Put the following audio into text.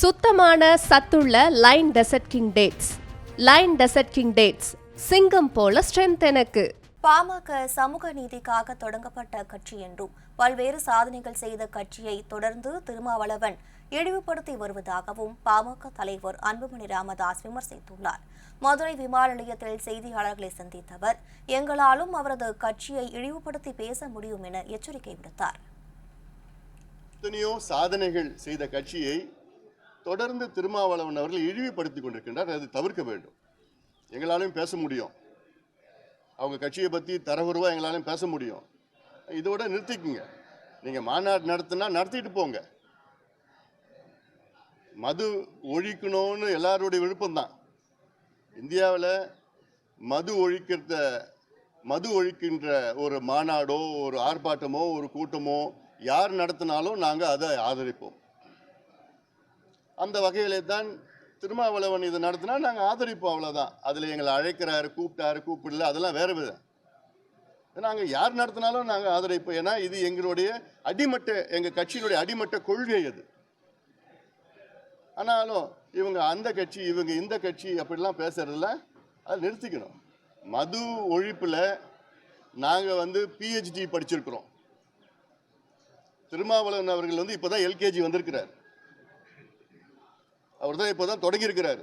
சுத்தமான சத்துள்ள Lion Desert King dates. Lion Desert King dates சிங்கம் போல ஸ்ட்ரென்த் எனக்கு. பாமக சமூக நீதிக்காக தொடங்கப்பட்ட கட்சி என்றும் பல்வேறு சாதனைகள் செய்த கட்சியை தொடர்ந்து திருமாவளவன் இழிவுபடுத்தி வருவதாகவும் பாமக தலைவர் அன்புமணி ராமதாஸ் விமர்சித்துள்ளார். மதுரை விமான நிலையத்தில் செய்தியாளர்களை சந்தித்த அவர் எங்களாலும் அவரது கட்சியை இழிவுபடுத்தி பேச முடியும் என எச்சரிக்கை விடுத்தார். எத்தனையோ சாதனைகள் செய்த கட்சியை தொடர்ந்து திருமாவளவன் அவர்கள் இழிவுபடுத்தி கொண்டிருக்கின்றார். அது தவிர்க்க வேண்டும். எங்களாலையும் பேச முடியும். அவங்க கட்சியை பற்றி தரகுருவாக எங்களாலையும் பேச முடியும். இதோட நிறுத்திக்குங்க. நீங்கள் மாநாடு நடத்தினா நடத்திட்டு போங்க. மது ஒழிக்கணும்னு எல்லாருடைய விருப்பம்தான். இந்தியாவில் மது ஒழிக்கிறத மது ஒழிக்கின்ற ஒரு மாநாடோ ஒரு ஆர்ப்பாட்டமோ ஒரு கூட்டமோ யார் நடத்தினாலும் நாங்கள் அதை ஆதரிப்போம். அந்த வகையிலே தான் திருமாவளவன் இது நடத்தினா நாங்கள் ஆதரிப்போம் அவ்வளோதான் அதில் எங்களை அழைக்கிறாரு கூப்பிட்டாரு கூப்பிடல அதெல்லாம் வேறு விதம். நாங்கள் யார் நடத்தினாலும் நாங்கள் ஆதரிப்போம். ஏன்னா இது எங்களுடைய அடிமட்ட எங்கள் கட்சியினுடைய அடிமட்ட கொள்கை அது. ஆனாலும் இவங்க அந்த கட்சி இவங்க இந்த கட்சி அப்படிலாம் பேசுறதில்ல அதை நிறுத்திக்கணும். மது ஒழிப்பில் நாங்கள் வந்து பிஹெச்டி படிச்சிருக்கிறோம். திருமாவளவன் அவர்கள் வந்து இப்போ தான் எல்கேஜி வந்திருக்கிறார். அவர் தான் இப்போ தான் தொடங்கியிருக்கிறார்.